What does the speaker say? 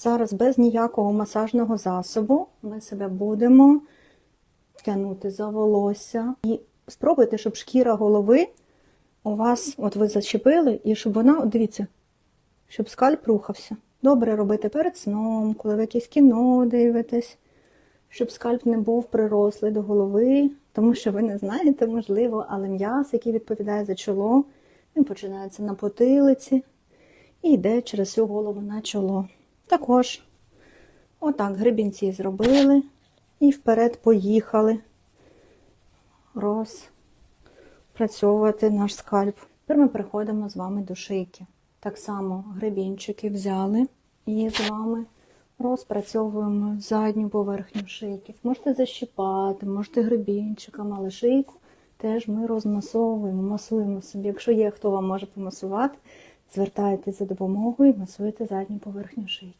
Зараз без ніякого масажного засобу ми себе будемо тягнути за волосся і спробуйте, щоб шкіра голови у вас, от ви зачепили, і щоб вона, от дивіться, щоб скальп рухався. Добре робити перед сном, коли ви якесь кіно дивитесь, щоб скальп не був прирослий до голови, тому що ви не знаєте, можливо, але м'яз, який відповідає за чоло, він починається на потилиці і йде через всю голову на чоло. Також отак гребінці зробили і вперед поїхали розпрацьовувати наш скальп. Тепер ми переходимо з вами до шийки. Так само гребінчики взяли і з вами розпрацьовуємо задню поверхню шийки. Можете защіпати, можете гребінчиком, але шийку теж ми розмасовуємо, масуємо собі. Якщо є хто вам може помасувати, звертайтеся за допомогою і масуєте задню поверхню шийки.